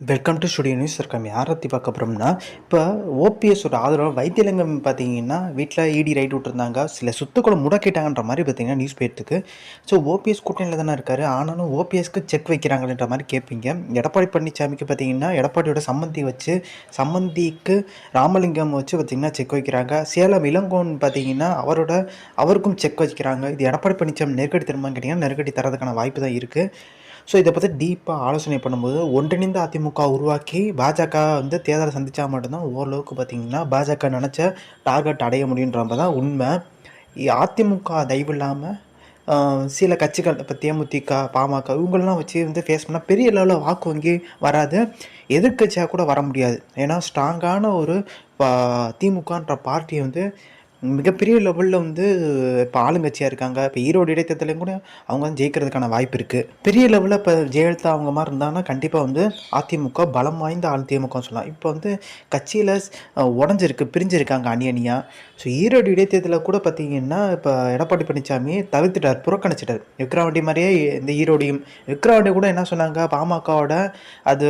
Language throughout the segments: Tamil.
வெல்கம் டு ஸ்டுடியோ நியூஸ் இருக்கோம் யாரை பற்றி பார்க்க போகிறோம்னா இப்போ ஓபிஎஸோட ஆதரவு வைத்தியலிங்கம் பார்த்தீங்கன்னா வீட்டில் இடி ரைட் விட்டுருந்தாங்க. சில சொத்துக்களை முடக்கிட்டாங்கன்ற மாதிரி பார்த்தீங்கன்னா நியூஸ் போயிட்டுருக்கு. ஸோ ஓபிஎஸ் கூட்டணியில் தானே இருக்கார். ஆனாலும் ஓபிஎஸ்க்கு செக் வைக்கிறாங்கன்ற மாதிரி கேட்பீங்க எடப்பாடி பழனிசாமிக்கு பார்த்தீங்கன்னா எடப்பாடியோட சம்மந்தி வச்சு சம்மந்திக்கு ராமலிங்கம் வச்சு பார்த்தீங்கன்னா செக் வைக்கிறாங்க. சேலம் இளங்கோன் பார்த்தீங்கன்னா அவரோட அவருக்கும் செக் வைக்கிறாங்க. இது எடப்பாடி பழனிசாமி நெருக்கடி தருமான்னு கேட்டிங்கன்னா நெருக்கடி தரதுக்கான வாய்ப்பு தான் இருக்குது ஸோ இதை பற்றி டீப்பாக ஆலோசனை பண்ணும்போது ஒன்றிணைந்த அதிமுக உருவாக்கி பாஜக வந்து தேர்தலை சந்தித்தா மட்டும்தான் ஓரளவுக்கு பார்த்திங்கன்னா பாஜக நினச்ச டார்கெட் அடைய முடியுன்றப்ப தான் உண்மை. அதிமுக தயவு இல்லாமல் சில கட்சிகள் இப்போ தேமுதிக பாமக இவங்களெலாம் வச்சு வந்து ஃபேஸ் பண்ணால் பெரிய லெவலில் வாக்கு வங்கி வராது. எதிர்க்கட்சியாக கூட வர முடியாது. ஏன்னா ஸ்ட்ராங்கான ஒரு பா- திமுகன்ற பார்ட்டி வந்து மிகப்பெரிய லெவலில் வந்து இப்போ ஆளுங்கட்சியாக இருக்காங்க. இப்போ ஈரோடு இடைத்தேர்தலையும் கூட அவங்க வந்து ஜெயிக்கிறதுக்கான வாய்ப்பு இருக்குது பெரிய லெவலில் இப்போ ஜெயலலிதா அவங்க மாதிரி இருந்தாங்கன்னா கண்டிப்பாக வந்து அதிமுக பலம் வாய்ந்த ஆள் திமுகன்னு சொல்லலாம். இப்போ வந்து கட்சியில் உடஞ்சிருக்கு பிரிஞ்சிருக்காங்க அணி அணியாக ஸோ ஈரோடு இடைத்தேர்தலில் கூட பார்த்தீங்கன்னா இப்போ எடப்பாடி பழனிசாமி தவிர்த்துட்டார் புறக்கணிச்சிட்டார். விக்ரவாண்டி மாதிரியே இந்த ஈரோடையும். விக்ரவாண்டி கூட என்ன சொன்னாங்க? பாமகவோட அது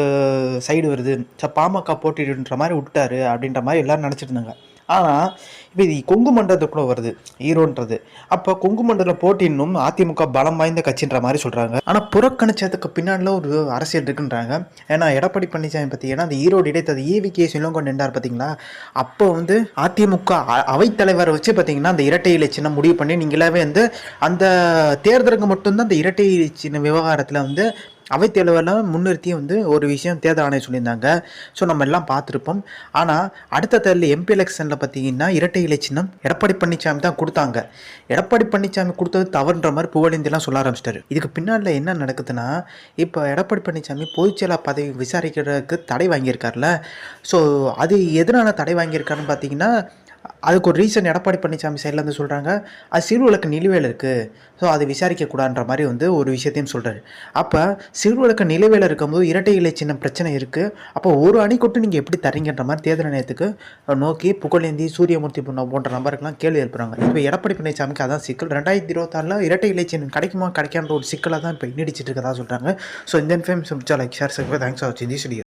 சைடு வருது. ஸோ பாமக போட்டிடுன்ற மாதிரி விட்டாரு அப்படின்ற மாதிரி எல்லோரும் நினச்சிட்டு இருந்தாங்க. ஆனால் இப்போ இது கொங்கு மண்டலத்துக்குள்ள வருது ஈரோன்றது. அப்போ கொங்கு மண்டலத்தில் போட்டி இன்னும் அதிமுக பலம் வாய்ந்த கட்சின்ற மாதிரி சொல்கிறாங்க ஆனால் புறக்கணிச்சதுக்கு பின்னாடில ஒரு அரசியல் இருக்குன்றாங்க. ஏன்னா எடப்பாடி பழனிசாமி பார்த்தீங்கன்னா அந்த ஈரோடு இடைத்தது ஈவி கே சிலங்கொண்டு நின்றார் பார்த்தீங்களா அப்போ வந்து அதிமுக அ- அவைத்தலைவரை வச்சு பார்த்தீங்கன்னா அந்த இரட்டை இலை சின்னம் முடிவு பண்ணி நீங்களாவே வந்து அந்த தேர்தலுக்கு மட்டும்தான் அந்த இரட்டை இலை சின்ன விவகாரத்தில் வந்து அவைத்தலைவரெலாம் முன்னிறுத்தி வந்து ஒரு விஷயம் தேர்தல் ஆணையம் சொல்லியிருந்தாங்க. ஸோ நம்ம எல்லாம் பார்த்துருப்போம். ஆனால் அடுத்த தேர்தல் எம்பி எலெக்ஷனில் பார்த்தீங்கன்னா இரட்டை இலை சின்னம் எடப்பாடி பழனிசாமி தான் கொடுத்தாங்க. எடப்பாடி பழனிசாமி கொடுத்தது தவறுன்ற மாதிரி புகழேந்திலாம் சொல்ல ஆரம்பிச்சிட்டாரு. இதுக்கு பின்னாடில் என்ன நடக்குதுன்னா இப்போ எடப்பாடி பழனிசாமி பொதுச்செயலாளர் பதவி விசாரிக்கிறதுக்கு தடை வாங்கியிருக்காருல. ஸோ அது எதனால தடை வாங்கியிருக்காருன்னு பார்த்தீங்கன்னா அதுக்கு ஒரு ரீசன் எடப்பாடி பழனிசாமி சைட்லேருந்து சொல்கிறாங்க அது சிறுவலுக்கு நிலுவையில் இருக்குது ஸோ அதை விசாரிக்கக்கூடாதுன்ற மாதிரி வந்து ஒரு விஷயத்தையும் சொல்கிறாரு அப்போ சிறுவலுக்கு நிலுவையில் இருக்கும்போது இரட்டை இலை சின்ன பிரச்சனை இருக்குது அப்போ ஒரு அணி கொட்டு நீங்கள் எப்படி தரீங்கன்ற மாதிரி தேர்தல் நேரத்துக்கு நோக்கி புகழேந்தி சூரியமூர்த்தி பொண்ணு போன்ற நபருக்கெல்லாம் கேள்வி எழுப்புறாங்க. இப்போ எடப்பாடி பழனிசாமிக்கு அதான் சிக்கல். ரெண்டாயிரத்தி இருபத்தாறில் இரட்டை இலை சின்னம் கிடைக்குமா கிடைக்கான்ற ஒரு சிக்கலாக தான் இப்போ நீடிச்சிட்டு இருக்கதா சொல்கிறாங்க ஸோ இந்த information like share thanks for வாட்சிங்